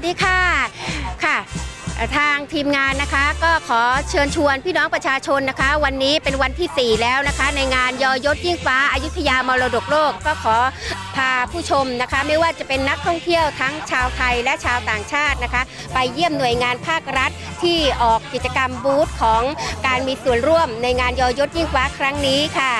วัสดีค่ะค่ะ ทางทีมงานนะคะ ก็ขอเชิญชวนพี่น้องประชาชนนะคะ วันนี้เป็นวันที่ 4 แล้วนะคะ ในงานยอยศยิ่งฟ้าอายุทยามรดกโลก ก็ขอพาผู้ชมนะคะ ไม่ว่าจะเป็นนักท่องเที่ยวทั้งชาวไทยและชาวต่างชาตินะคะ ไปเยี่ยมหน่วยงานภาครัฐที่ออกกิจกรรมบูธของการมีส่วนร่วมในงานยอยศยิ่งฟ้าครั้งนี้ค่ะ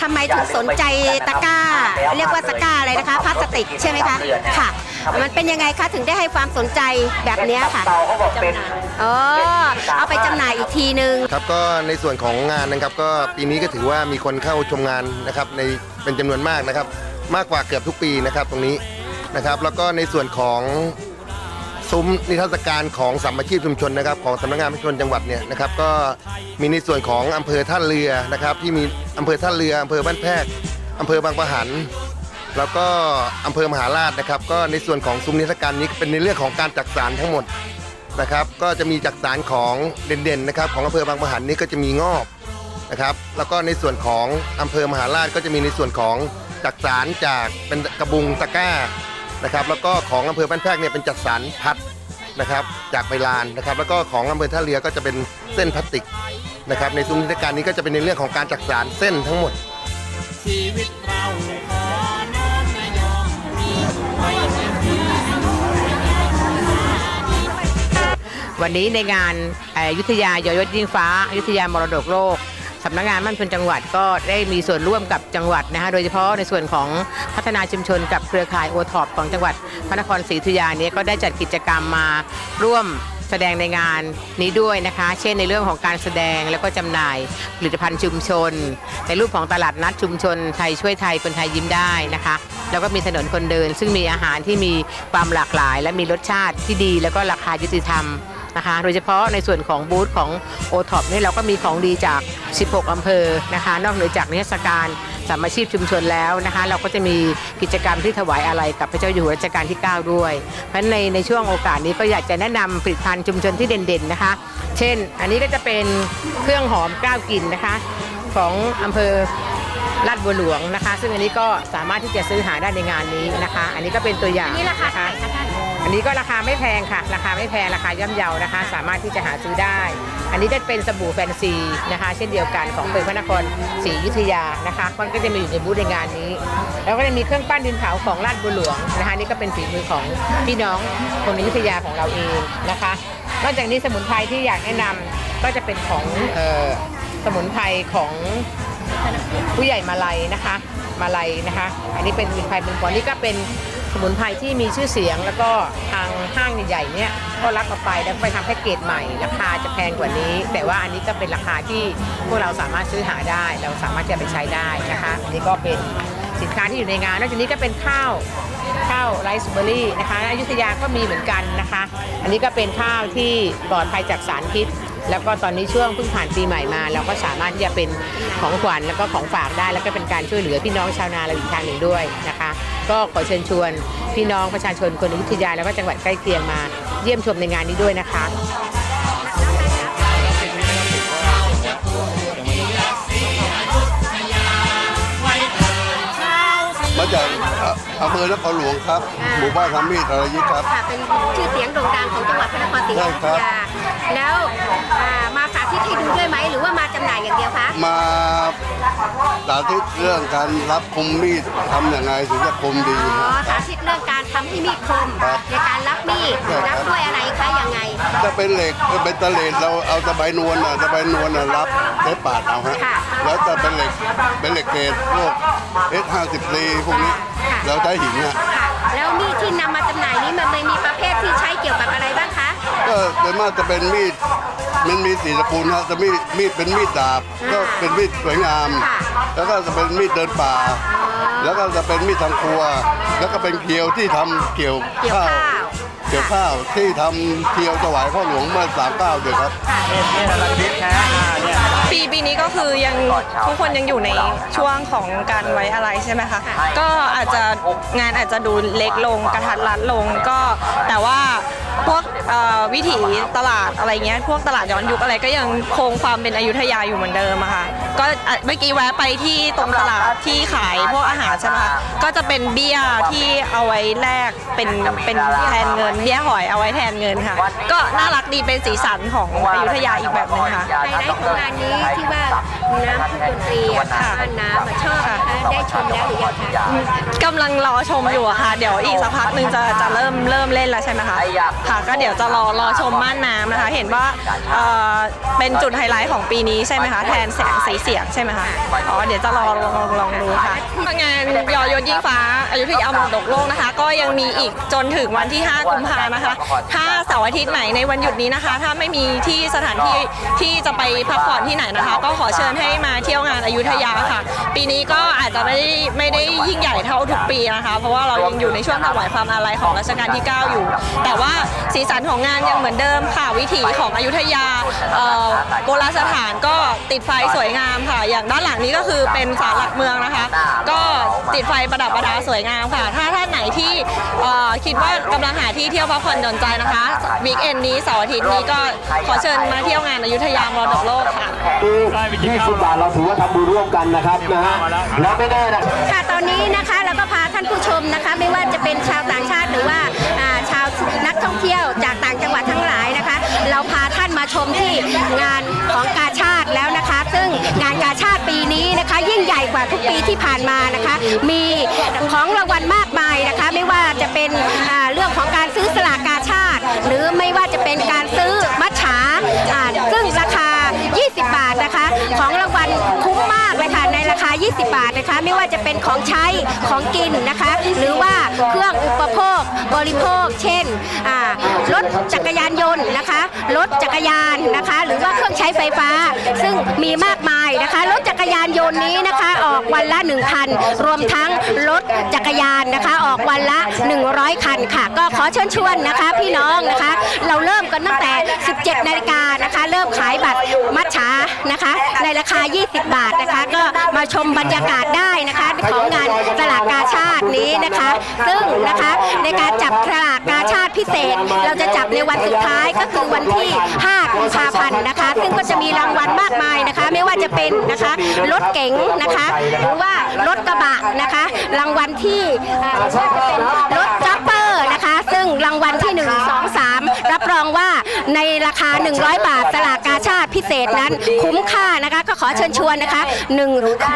ทำไมถึงสนใจตะกร้า เรียกว่าตะกร้าอะไรนะคะพลาสติกใช่ไหมคะค่ะ มันเป็นยังไงคะถึงได้ให้ความสนใจแบบเนี้ยค่ะอ๋อ เอาไปจำหน่ายอีกทีนึง ครับก็ในส่วนของงานนะครับก็ปีนี้ก็ถือว่ามีคนเข้าชมงานนะครับในเป็นจำนวนมากนะครับ มากกว่าเกือบทุกปีนะครับตรงนี้นะครับ แล้วก็ในส่วนของ ซุ้มนิทรรศการของสัมมาชีพชุมชนนะครับของสำนักงานประชาชนจังหวัดเนี่ยนะครับก็มีในส่วนของอำเภอท่าเรือนะครับที่มีอำเภอท่าเรืออำเภอบ้านแพรกอำเภอบางปะหัน แล้วก็อำเภอมหาราชนะครับ ก็ในส่วนของซุ้มนิทรรศการนี้เป็นในเรื่องของการจักสารทั้งหมดนะครับ ก็จะมีจักสารของเด่นๆนะครับของอำเภอบางปะหันนี่ก็จะมีงอบนะครับ แล้วก็ในส่วนของอำเภอมหาราชก็จะมีในส่วนของจักสารจากเป็นกระบุงตะกร้า นะครับแล้วก็ของอำเภอบ้านแพรกเนี่ยเป็นจักสารพัดนะครับจากใบลานนะครับแล้วก็ของอำเภอท่าเรือก็จะเป็นเส้นพลาสติกนะครับในซุ้มนิทรรศการนี้ก็จะเป็นในเรื่องของการจักสารเส้นทั้งหมด ชีวิตเราขอน้อมนายอมมีไว้ในที่วันนี้ในงานอยุธยายอยศยิ่งฟ้าอยุธยามรดกโลก สำนักงานมั่นคงจังหวัดก็ได้มีส่วนร่วมกับจังหวัดนะคะโดยเฉพาะในส่วนของพัฒนาชุมชนกับเครือข่ายโอท็อปของจังหวัดพระนครศรีอยุธยาเนี้ก็ได้จัดกิจกรรมมาร่วมแสดงในงานนี้ด้วยนะคะ เช่นในเรื่องของการแสดงแล้วก็จำหน่ายผลิตภัณฑ์ชุมชน ในรูปของตลาดนัดชุมชนไทยช่วยไทยคนไทยยิ้มได้นะคะ แล้วก็มีถนนคนเดิน ซึ่งมีอาหารที่มีความหลากหลาย และมีรสชาติที่ดี แล้วก็ราคายุติธรรม นะคะ โดยเฉพาะในส่วนของบูธของ o t o p นี่เราก็มีของดีจาก 16 อำเภอนะคะ นอกเหนือจากนิทรรศการสามัคชีพชุมชนแล้วนะคะ เราก็จะมีกิจกรรมที่ถวายอะไรกับพระเจ้าอยู่หัวรัชกาลที่ 9 ด้วย เพราะฉะนั้นในในช่วงโอกาสนี้ก็อยากจะแนะนำผลิตภัณฑ์ชุมชนที่เด่นๆนะคะ เช่น อันนี้ก็จะเป็นเครื่องหอมก้าวกลิ่นนะคะของอำเภอลาดบัวหลวงนะคะ ซึ่งอันนี้ก็สามารถที่จะซื้อหาได้ในงานนี้นะคะ อันนี้ก็เป็นตัวอย่างนี่ราคาะเท่าคะไหร่คะท่าน อันนี้ก็ราคาไม่แพงค่ะ ราคาไม่แพงราคาย่อมเยานะคะ สามารถที่จะหาซื้อได้ อันนี้ก็เป็นสบู่แฟนซีนะคะ เช่นเดียวกันของอำเภอพระนครศรีอยุธยานะคะมันก็จะมีอยู่ในบูธในงานนี้ แล้วก็จะมีเครื่องปั้นดินเผาของลาดบัวหลวงนะคะนี่ก็เป็นฝีมือของพี่น้องคนอยุธยาของเราเองนะคะนอกจากนี้สมุนไพรที่อยากแนะนำก็จะเป็นของออสมุนไพรของผู้ใหญ่มาลัยนะคะ มาลัยนะคะ อันนี้เป็นสมุนไพรเป็นก่อนนี่ก็เป็น สมุนไพรที่มีชื่อเสียงแล้วก็ทางห้างใหญ่ๆเนี่ยก็รับมาไปแล้วไปทำแพ็กเกจใหม่ ราคาจะแพงกว่านี้ แต่ว่าอันนี้ก็เป็นราคาที่พวกเราสามารถซื้อหาได้ เราสามารถจะไปใช้ได้นะคะอันนี้ก็เป็นสินค้าที่อยู่ในงานนอกจากนี้ก็เป็นข้าวข้าวไรซ์เบอร์รี่นะคะอยุธยาก็มีเหมือนกันนะคะ อันนี้ก็เป็นข้าวที่ปลอดภัยจากสารพิษ แล้วก็ตอนนี้ช่วงเพิ่งผ่านปีใหม่มา เราก็สามารถที่จะเป็นของขวัญแล้วก็ของฝากได้ แล้วก็เป็นการช่วยเหลือพี่น้องชาวนาเราอีกทางหนึ่งด้วยนะคะ ก็ขอเชิญชวนพี่น้องประชาชนคนอยุธยาแล้วก็จังหวัดใกล้เคียงมาเยี่ยมชมในงานนี้ด้วยนะคะมาจากเอ่ออำเภอนครหลวงครับ หมู่บ้านคำมีดอรยิตครับค่ะเป็นชื่อเสียงโด่งดังของจังหวัดพระนครศรีอยุธยา แล้วอ่ามาสาธิตให้ดูด้วยไหมหรือว่ามาจำหน่ายอย่างเดียวคะมาสาธิตเรื่องการรับคมมีดทำอย่างไรถึงจะคมดีอ๋อฮะสาธิตเรื่องการทำที่มีดคมครับในการรับมีดครับรับด้วยอะไรคะยังไงถ้าเป็นเหล็กเป็นตะเลดเราเอาตะไบนวลอะตะไบนวลอะรับใช้ปาดเอาฮะค่ะแล้วแต่เป็นเหล็กเป็นเหล็กเกรดพวก S54 พวกนี้ค่ะเราใช้หินอะ ค่ะแล้วมีดที่นำมาจำหน่ายนี้มันมีประเภทที่ใช้เกี่ยวกับอะไรบ้างคะ ก็เป็นมากจะเป็นมีดมันมีสีตระกูลฮะจะมีดมีดเป็นมีดดาบ ก็เป็นมีดสวยงาม ค่ะ แล้วก็จะเป็นมีดเดินป่า แล้วก็จะเป็นมีดทำครัว แล้วก็เป็นเกลียวที่ทำเกี่ยวเกี่ยวข้าวข้าวเกี่ยวข้าวที่ทำเที่ยวถวายพ่อหลวงเมื่อสามเก้าเดือนครับปีปีนี้ก็คือยังทุกคนยังอยู่ในช่วงของการไว้อะไรใช่ไหมคะ ก็อาจจะงานอาจจะดูเล็กลงกระทัดรัดลงก็แต่ว่าพวกเอ่อวิถีตลาดอะไรเงี้ยพวกตลาดย้อนยุคอะไรก็ยังคงความเป็นอยุธยาอยู่เหมือนเดิมอะค่ะก็อะเมื่อกี้แวะไปที่ตรงตลาดที่ขายพวกอาหารใช่ไหมคะก็จะเป็นเบี้ยที่เอาไว้แลกเป็นเป็นแทนเงินเบี้ยหอยเอาไว้แทนเงินค่ะ ก็น่ารักดีเป็นสีสันของอยุธยาอีกแบบหนึงค่ะ ไฮไลท์ของงานนี้ที่ว่าน้ำพุดนตรีอะค่ะม่านน้ำอะชอบนะคะได้ชมแล้วหรือยังคะกำลังรอชมอยู่อะค่ะ เดี๋ยวอีกสักพักหนึ่งจะจะเริ่มเริ่มเล่นแล้วใช่ไหมคะค่ะก็เดี๋ยวจะรอรอชมม่านน้ำนะคะ เห็นว่าเอ่อเป็นจุดไฮไลท์ของปีนี้ใช่ไหมคะแทนแสงสีเสียงใช่ไหมคะอ๋อเดี๋ยวจะรอลองลองดูค่ะงานยอยศยิ่งฟ้าอายุทยามรดกโลกนะคะ ก็ยังมีอีกจนถึงวันที่ 5 กุมภานะคะ ถ้าเสาร์อาทิตย์ไหนในวันหยุดนี้นะคะ ถ้าไม่มีที่สถานที่ที่จะไปพักผ่อนที่ไหนนะคะ ก็ขอเชิญให้มาเที่ยวงานอายุธยาค่ะ ปีนี้ก็อาจจะไม่ได้ไม่ได้ยิ่งใหญ่เท่าทุกปีนะคะ เพราะว่าเรายังอยู่ในช่วงถวายความอาลัยของรัชกาลที่ 9 อยู่ แต่ว่าสีสันของงานยังเหมือนเดิมค่ะวิถีของอยุธยาเอ่อโบราณสถานก็ติดไฟสวยงามค่ะ อย่างด้านหลังนี้ก็คือเป็นศาลหลักเมืองนะคะ ก็ติดไฟประดับประดาสวยงามค่ะ ถ้าท่านไหนที่เอ่อคิดว่ากำลังหาที่เที่ยวพักผ่อนหย่อนใจนะคะวีคเอนนี้เสาร์อาทิตย์นี้ก็ขอเชิญมาเที่ยวงานอยุธยามรดกโลกค่ะ20บาทเราถือว่าทำบุญร่วมกันนะครับนะฮะแล้วไม่แน่นะค่ะตอนนี้นะคะเราก็พาท่านผู้ชมนะคะ ไม่ว่าจะเป็นชาวต่างชาติหรือว่าอ่าชาวนัก ท่องเที่ยวจากต่างจังหวัดทั้งหลายนะคะ เราพาท่านมาชมที่งานของกาชาติแล้วนะคะ ซึ่งงานกาชาติปีนี้นะคะ ยิ่งใหญ่กว่าทุกปีที่ผ่านมานะคะ มีของรางวัลมากมายนะคะ ไม่ว่าจะเป็นเรื่องของการซื้อสลากกาชาติ หรือไม่ว่าจะเป็นการ คา 20 บาทนะคะ ไม่ว่าจะเป็นของใช้ของกินนะคะ หรือว่าเครื่องอุปโภคบริโภค เช่นอ่ารถจักรยานยนต์นะคะรถจักรยานนะคะ หรือว่าเครื่องใช้ไฟฟ้า ซึ่งมีมากมายนะคะรถจักรยานยนต์นี้นะคะ ออกวันละ1คันรวมทั้งรถจักรยานนะคะ ออกวันละ 100 คันค่ะ ก็ขอเชิญชวนนะคะ พี่น้องนะคะ เราเริ่มกันตั้งแต่ 17 นาฬิกานะคะ เริ่มขายบัตรมัดฉานะคะ ในราคา 20 บาทนะคะ ก็มาชมบรรยากาศได้นะคะ ของงานสลากกาชาตินี้นะคะ ซึ่งนะคะในการจับสลากกาชาติพิเศษ เราจะจับในวันสุดท้ายก็คือวันที่ 5 กุมภาพันธ์นะคะ ซึ่งก็จะมีรางวัลมากมายนะคะ ไม่ว่าจะเป็นนะคะรถเก๋งนะคะหรือว่ารถกระบะนะคะรางวัลที่อ่าไม่ว่าจะเป็นรถจัปเปอร์นะคะ ซึ่งรางวัลที่ 1 2 3 รับรองว่าในราคา 100 บาทสลากกาชาติพิเศษนั้นคุ้มค่านะคะก็ขอเชิญชวนนะคะหนึ่ง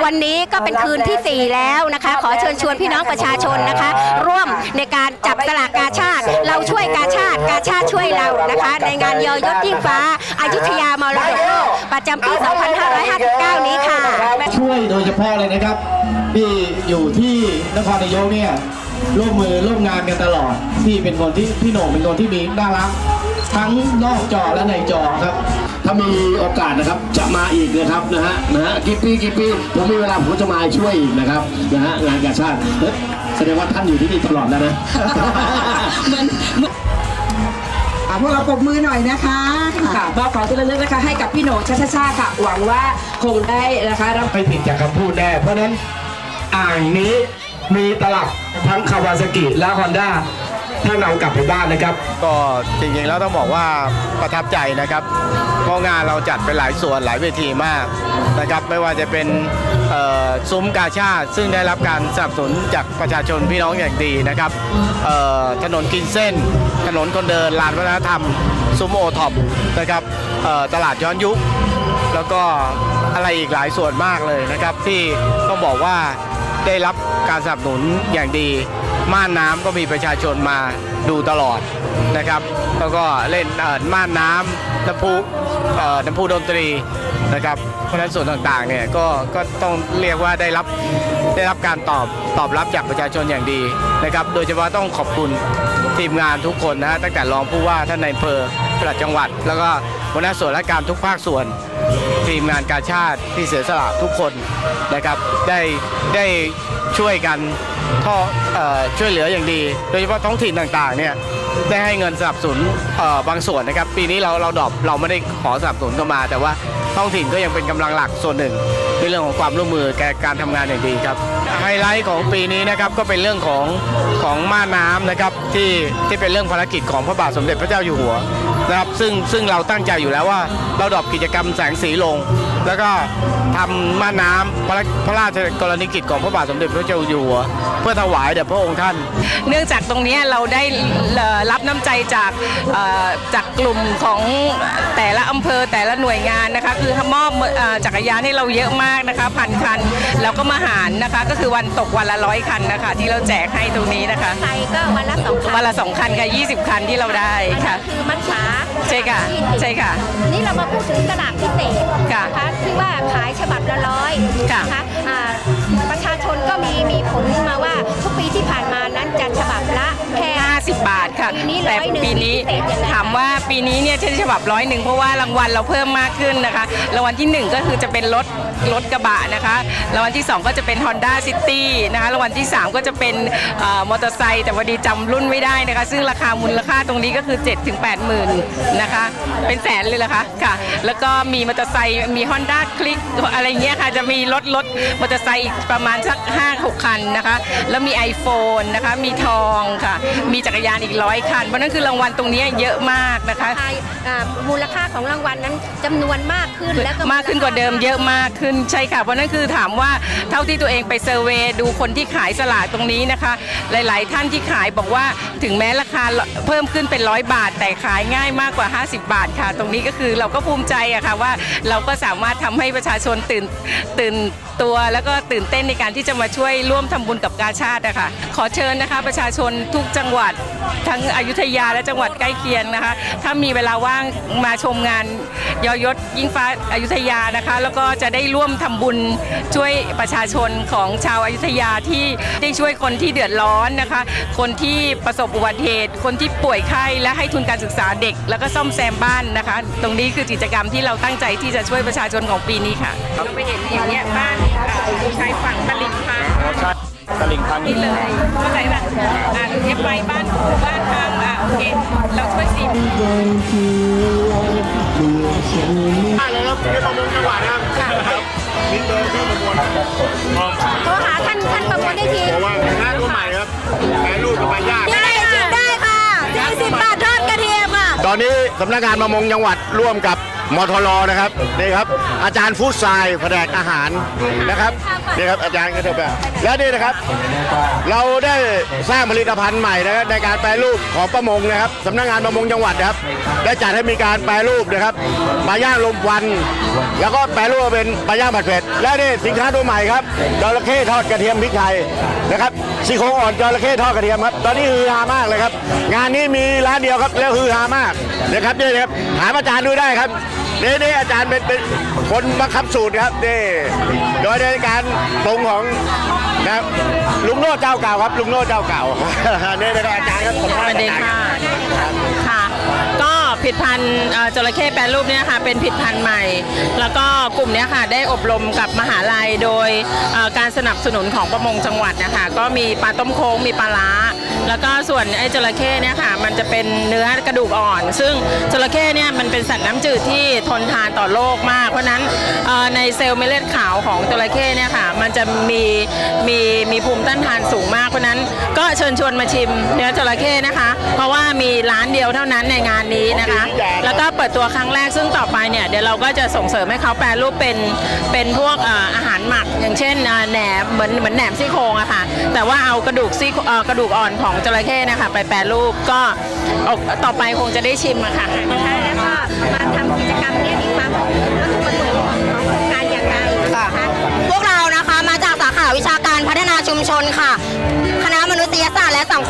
วันนี้ก็เป็นคืนทีสี่ 4 แล้วนะคะ ขอเชิญชวนพี่น้องประชาชนนะคะ ร่วมในการจับสลากกาชาติ เราช่วยกาชาติกาชาติช่วยเรานะคะ ในงานยอยศยิ่งฟ้าอายุทยามรดกโลก ประจำปี 2559 นี้ค่ะ ช่วยโดยเฉพาะเลยนะครับที่อยู่ที่นครนายกเนี่ยร่วมมือร่วมงานกันตลอดที่เป็นคนที่พี่โหน่งเป็นคนที่มีน่ารัก ทั้งนอกจอและในจอครับ ถ้ามีโอกาสนะครับจะมาอีกนะครับนะฮะนะฮะกี่ปีกี่ปีผมมีเวลาผมจะมาช่วยอีกนะครับนะฮะงานกาชาติเฮ้ยแสดงว่าท่านอยู่ที่นี่ตลอดแล้วนะอะ พวกเราปรบมือหน่อยนะคะค่ะมอบของที่ระลึกนะคะให้กับพี่โหน่งชาชาชาค่ะ หวังว่าคงได้นะคะรับไม่ผิดจากคำพูดแน่เพราะฉะนั้นอ่างนี้มีตลับทั้งคาวาซากิและฮอนด้า ถ้านำกลับไปบ้านนะครับ ก็จริงๆแล้วต้องบอกว่าประทับใจนะครับ เพราะงานเราจัดไปหลายส่วนหลายเวทีมากนะครับ ไม่ว่าจะเป็นซุ้มกาชาติซึ่งได้รับการสนับสนุนจากประชาชนพี่น้องอย่างดีนะครับถนนกินเส้น ถนนคนเดินลานวัฒนธรรม ซุ้มโอท็อปนะครับตลาดย้อนยุค แล้วก็อะไรอีกหลายส่วนมากเลยนะครับ ที่ต้องบอกว่าได้รับการสนับสนุนอย่างดี ม่านน้ำก็มีประชาชนมาดูตลอดนะครับ แล้วก็เล่นเอ่อม่านน้ำน้ำพุเอ่อน้ำพุดนตรีนะครับเพราะฉะนั้นส่วนต่างๆเนี่ยก็ก็ต้องเรียกว่าได้รับได้รับการตอบตอบรับจากประชาชนอย่างดีนะครับ โดยเฉพาะต้องขอบคุณทีมงานทุกคนนะฮะตั้งแต่รองผู้ว่าท่านนายอำเภอปลัดจังหวัด แล้วก็หัวหน้าส่วนราชการทุกภาคส่วน ทีมงานกาชาติที่เสียสละทุกคนนะครับ ได้ได้ช่วยกัน ท่อเอ่อช่วยเหลืออย่างดี โดยเฉพาะท้องถิ่นต่างๆเนี่ยได้ให้เงินสนับสนุนเอ่อบางส่วนนะครับ ปีนี้เราเราดรอปเราไม่ได้ขอสนับสนุนเข้ามา แต่ว่าท้องถิ่นก็ยังเป็นกำลังหลักส่วนหนึ่งในเรื่องของความร่วมมือแก่การทำงานอย่างดีครับไฮไลท์ของปีนี้นะครับก็เป็นเรื่องของของม่านน้ำนะครับที่ที่เป็นเรื่องภารกิจของพระบาทสมเด็จพระเจ้าอยู่หัวนะครับซึ่งซึ่งเราตั้งใจอยู่แล้วว่าเราดรอปกิจกรรมแสงสีลง แล้วก็ทำม่านน้ำพระพระราชกรณีกิจของพระบาทสมเด็จพระเจ้าอยู่หัวเพื่อถวายแด่พระองค์ท่าน เนื่องจากตรงนี้เราได้รับน้ำใจจากจากกลุ่มของแต่ละอำเภอแต่ละหน่วยงานนะคะคือมอบจักรยานให้เราเยอะมากนะคะพันคัน แล้วก็มาหารนะคะ ก็คือวันตกวันละร้อยคันนะคะ ที่เราแจกให้ตรงนี้นะคะ ไทยก็วันละสองคันวันละสองคันค่ะ20 คันที่เราได้ค่ะคือมัดฉาใช่ค่ะใช่ค่ะ นี่เรามาพูดถึงสลากพิเศษค่ะนะคะที่ว่าขายฉบับละร้อยค่ะนะคะอ่าประชาชนก็มีมีผลมาว่าทุกปีที่ผ่านมานั้นจะฉบับละแค่ 50 บาท ค่ะปีนี้แต่ร้อยหนึ่งปีนี้พิเศษยังไง ถามว่าปีนี้เนี่ยใช้ฉบับร้อยหนึ่งเพราะว่ารางวัลเราเพิ่มมากขึ้นนะคะรางวัลที่หนึ่งก็คือจะเป็นรถรถกระบะนะคะรางวัลที่สองก็จะเป็น Honda City นะคะรางวัลที่สามก็จะเป็นเอ่อมอเตอร์ไซค์แต่พอดีจำรุ่นไม่ได้นะคะ ซึ่งราคามูลค่าตรงนี้ก็คือ7ถึง8หมื่นนะคะ เป็นแสนเลยละคะค่ะ แล้วก็มีมอเตอร์ไซค์มี Honda Click อะไรเงี้ยค่ะจะมีรถรถมอเตอร์ไซค์อีกประมาณสัก5-6 คันนะคะ แล้วมี iPhone นะคะมีทองค่ะ มีจักรยานอีกร้อยคันเพราะนั่นคือรางวัลตรงนี้เยอะมากนะคะไทยอ่ามูลค่าของรางวัลนั้นจำนวนมากขึ้นแล้วก็มากขึ้นกว่าเดิมเยอะมากขึ้นใช่ค่ะเพราะนั่นคือถามว่าเท่าที่ตัวเองไปเซอร์เวย์ดูคนที่ขายสลากตรงนี้นะคะ หลาย ๆ ท่านที่ขายบอกว่าถึงแม้ราคาเพิ่มขึ้นเป็นร้อยบาท แต่ขายง่ายมากกว่า 50 บาทค่ะ ตรงนี้ก็คือเราก็ภูมิใจอะค่ะว่าเราก็สามารถทำให้ประชาชนตื่นตื่นตัวแล้วก็ตื่นเต้นในการที่จะมาช่วยร่วมทำบุญกับกาชาตินะคะขอเชิญนะคะ ประชาชนทุกจังหวัดทั้งอยุธยาและจังหวัดใกล้เคียงนะคะ ถ้ามีเวลาว่างมาชมงานยอยศยิ่งฟ้าอยุธยานะคะ แล้วก็จะได้ร่วมทำบุญช่วยประชาชนของชาวอยุธยาที่ได้ช่วยคนที่เดือดร้อนนะคะ คนที่ประสบอุบัติเหตุ คนที่ป่วยไข้และให้ทุนการศึกษาเด็ก แล้วก็ซ่อมแซมบ้านนะคะ ตรงนี้คือกิจกรรมที่เราตั้งใจที่จะช่วยประชาชนของปีนี้ค่ะเราไปเห็นอย่างเงี้ยบ้านชายฝั่งตลิ่งพัง ตลิ่งพังนี่เลยเข้าใจป่ะอ่าเย็บไปบ้านปู่บ้านทางอ่าโอเคเราช่วยสิโทรหาท่านท่านประมวลได้ทีว่าหน้าตัวใหม่ครับแปรรูปกับปลาย่างได้ชิมได้ค่ะ40บาททอดกระเทียมอะ ตอนนี้สำนักงานประมงจังหวัดร่วมกับมทรนะครับนี่ครับ อาจารย์ฟู้ดไซน์แผนกอาหารนะครับ นี่ครับอาจารย์ก็เถอะไปแล้วนี่นะครับ เราได้สร้างผลิตภัณฑ์ใหม่นะครับในการแปรรูปของประมงนะครับสำนักงานประมงจังหวัดนะครับ ได้จัดให้มีการแปรรูปนะครับปลาย่างลมควัน แล้วก็แปรรูปเป็นปลาย่างผัดเผ็ด และนี่สินค้าตัวใหม่ครับจระเข้ทอดกระเทียมพริกไทยนะครับซี่โครงอ่อนจระเข้ทอดกระเทียมครับ ตอนนี้ฮือฮามากเลยครับ งานนี้มีร้านเดียวครับแล้วฮือฮามากนะครับนี่ครับถามอาจารย์ดูได้ครับ นี่นี่อาจารย์เป็นเป็นคนบังคับสูตรครับนี่โดยในการปรุงของนะครับลุงโน่เจ้าเก่าครับลุงโน่เจ้าเก่า นี่นะครับอาจารย์ครับขอบสณวัสดีค่ะค่ะก็ ผลิตภัณฑ์จระเข้แปรรูปเนี่ยค่ะเป็นผลิตภัณฑ์ใหม่ แล้วก็กลุ่มนี้ค่ะได้อบรมกับมหาลัยโดยการสนับสนุนของประมงจังหวัดนะคะก็มีปลาต้มโค้งมีปลาล้า แล้วก็ส่วนไอ้จระเข้เนี่ยค่ะมันจะเป็นเนื้อกระดูกอ่อน ซึ่งจระเข้เนี่ยมันเป็นสัตว์น้ำจืดที่ทนทานต่อโรคมาก เพราะนั้นในเซลล์เม็ดเลือดขาวของจระเข้เนี่ยค่ะมันจะมีมีมีภูมิต้านทานสูงมากเพราะนั้นก็เชิญชวนมาชิมเนื้อจระเข้ เพราะว่ามีร้านเดียวเท่านั้นในงานนี้นะคะ แล้วก็เปิดตัวครั้งแรกซึ่งต่อไปเนี่ยเดี๋ยวเราก็จะส่งเสริมให้เขาแปรรูปเป็นเป็นพวกเอ่ออาหารหมัก อย่างเช่นเอ่อแหนมเหมือนเหมือนแหนมซี่โครงอะค่ะ แต่ว่าเอากระดูกซี่เอ่อกระดูกอ่อนของจระเข้นะคะไปแปรรูปก็เอาต่อไปคงจะได้ชิมอะค่ะนะคะแล้วก็มาทำกิจกรรมเนี้มีความวัตถุประสงค์ของโครงการอย่างไรนะคะพวกเรานะคะมาจากสาขาวิชาการพัฒนาชุมชนค่ะ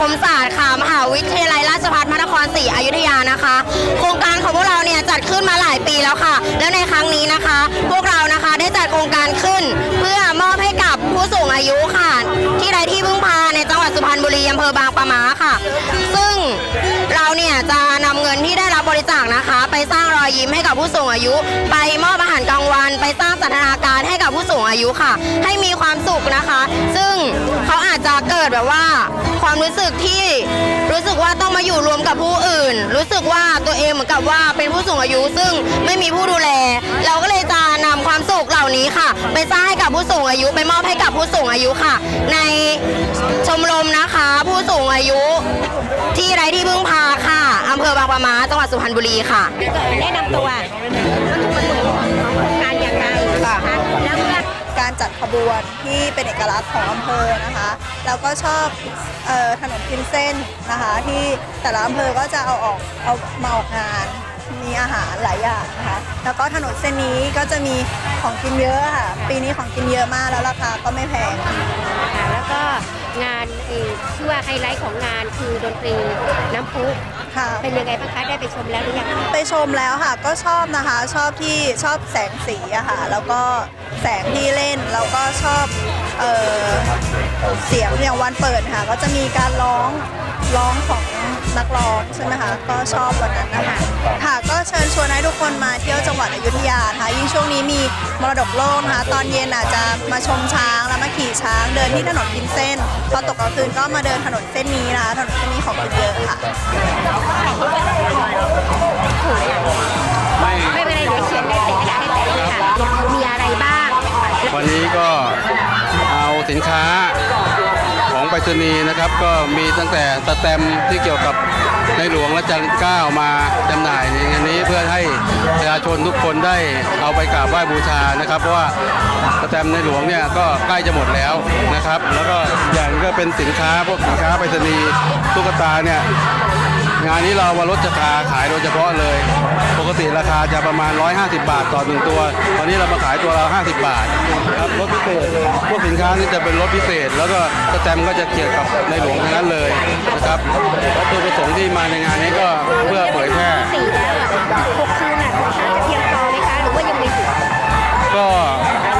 มศาสตร์ค่ะมหาวิทยาลัยราชภัฏพระนครศรีอยุธยานะคะ โครงการของพวกเราเนี่ยจัดขึ้นมาหลายปีแล้วค่ะ แล้วในครั้งนี้นะคะ พวกเรานะคะได้จัดโครงการขึ้น เพื่อมอบให้กับผู้สูงอายุค่ะ ที่ไร้ที่พึ่งพาในจังหวัดสุพรรณบุรีอำเภอบางปะมาค่ะ ซึ่งเราเนี่ยจะนำเงินที่ได้รับบริจาคนะคะ ไปสร้างรอยยิ้มให้กับผู้สูงอายุ ไปมอบอาหารกลางวัน ไปสร้างสันทนาการให้กับผู้สูงอายุค่ะ ให้มีความสุขนะคะ ซึ่งเขาอาจจะเกิดแบบว่า ความรู้สึกที่รู้สึกว่าต้องมาอยู่รวมกับผู้อื่น รู้สึกว่าตัวเองเหมือนกับว่าเป็นผู้สูงอายุ ซึ่งไม่มีผู้ดูแล เราก็เลยจะนำความสุขเหล่านี้ค่ะ ไปสร้างให้กับผู้สูงอายุไปมอบให้กับผู้สูงอายุค่ะ ในชมรมนะคะ ผู้สูงอายุ ที่ไร้ที่พึ่งพาค่ะอำเภอบางปะมาจังหวัดสุพรรณบุรีค่ะ แนะนำตัววัตถุประสงค์ของโครงการอย่างไรนะคะแล้วก็การจัดขบวน ที่เป็นเอกลักษณ์ของอำเภอนะคะแล้วก็ชอบออถนนกินเส้นนะคะ ที่แต่ละอำเภอก็จะเอาออกเอามาออกงานมีอาหารหลายอย่างนะคะแล้วก็ถนนเส้นนี้ก็จะมีของกินเยอะค่ะ ปีนี้ของกินเยอะมากแล้วราคาก็ไม่แพงค่ะแล้วก็งานเอ่อที่ว่าไฮไลท์ของงานคือดนตรีน้ำพุ ค่ะ เป็นยังไงบ้างคะ ได้ไปชมแล้วหรือยังคะไปชมแล้วค่ะ ก็ชอบนะคะ ชอบที่ชอบแสงสีอะค่ะ แล้วก็แสงที่เล่น แล้วก็ชอบเออเสียงอย่างวันเปิดค่ะ ก็จะมีการร้องร้องของ นักร้องใช่ไหมคะก็ชอบวันนั้นนะคะค่ะก็เชิญชวนให้ทุกคนมาเที่ยวจังหวัดอยุธยานะคะยิ่งช่วงนี้มีมรดกโลกนะคะตอนเย็นอาจจะมาชมช้างแล้วมาขี่ช้าง เดินที่ถนนกินเส้นพอตกกลางคืนก็มาเดินถนนเส้นนี้นะคะถนนเส้นนี้ของกินเยอะค่ะไม่เป็นไรเดี๋ยวเขียนในใส่กระดาษให้แต่เลยค่ะมีอะไรบ้าง วันนี้ก็เอาสินค้า ของไปรษณีย์นะครับ ก็มีตั้งแต่สแตมที่เกี่ยวกับในหลวงรัชกาลที่เก้ามาจำหน่ายในงานนี้เพื่อให้ประชาชนทุกคนได้เอาไปกราบไหว้บูชานะครับ เพราะว่าสแตมในหลวงเนี่ยก็ใกล้จะหมดแล้วนะครับ แล้วก็อย่างก็เป็นสินค้าพวกสินค้าไปรษณีย์ตุ๊กตาเนี่ย งานนี้เรามาลดราคาขายโดยเฉพาะเลย ปกติราคาจะประมาณ 150 บาทต่อหนึ่งตัว ตอนนี้เรามาขายตัวเรา50 บาทครับลดพิเศษพวกสินค้านี่จะเป็นลดพิเศษ แล้วก็สแตมก็จะเกี่ยวกับในหลวงทั้งนั้นเลยนะครับวัตถุประสงค์ที่มาในงานนี้ก็เพื่อเผยแพร่ สี่แล้วอะหกคืนอะจะเพียงพอไหม ก็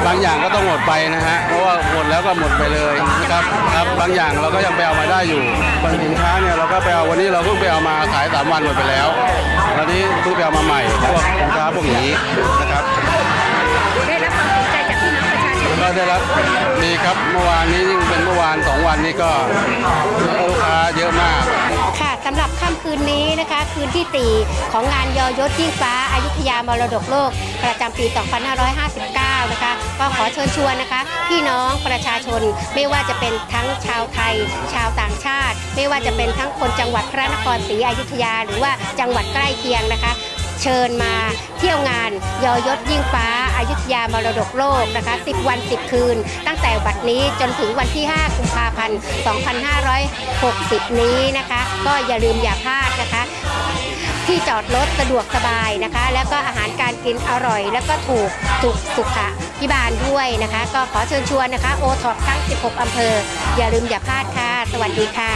บางอย่างก็ต้องหมดไปนะฮะเพราะว่าหมดแล้วก็หมดไปเลยนะครับครับบางอย่างเราก็ยังไปเอามาได้อยู่บางสินค้าเนี่ยเราก็ไปเอาวันนี้เราเพิ่งไปเอามาขายสามวันหมดไปแล้ววันนี้เพิ่งไปเอามาใหม่พวกสินค้าพวกนี้นะครับได้รับความสนใจจากพี่น้องประชาชนก็ได้รับดีครับเมื่อวานนี้ยิ่งเป็นเมื่อวานสองวันนี้ก็ลูกค้าเยอะมากค่ะ สำหรับค่ำคืนนี้นะคะ คืนที่ 4 ของงานยอยศยิ่งฟ้าอายุทยามรดกโลก ประจำปี 2559 นะคะ ก็ขอเชิญชวนนะคะ พี่น้องประชาชนไม่ว่าจะเป็นทั้งชาวไทย ชาวต่างชาติ ไม่ว่าจะเป็นทั้งคนจังหวัดพระนครศรีอยุธยา หรือว่าจังหวัดใกล้เคียงนะคะ เชิญมาเที่ยวงานยอยศยิ่งฟ้าอายุทยามรดกโลกนะคะ 10 วัน 10 คืน ตั้งแต่บัดนี้จนถึงวันที่ 5 กุมภาพันธ์ 2560 นี้นะคะ ก็อย่าลืมอย่าพลาดนะคะ ที่จอดรถสะดวกสบายนะคะ แล้วก็อาหารการกินอร่อย แล้วก็ถูกสุขสุขะพิบาลด้วยนะคะ ก็ขอเชิญชวนนะคะโอท็อปทั้ง 16 อำเภอ อย่าลืมอย่าพลาดค่ะ สวัสดีค่ะ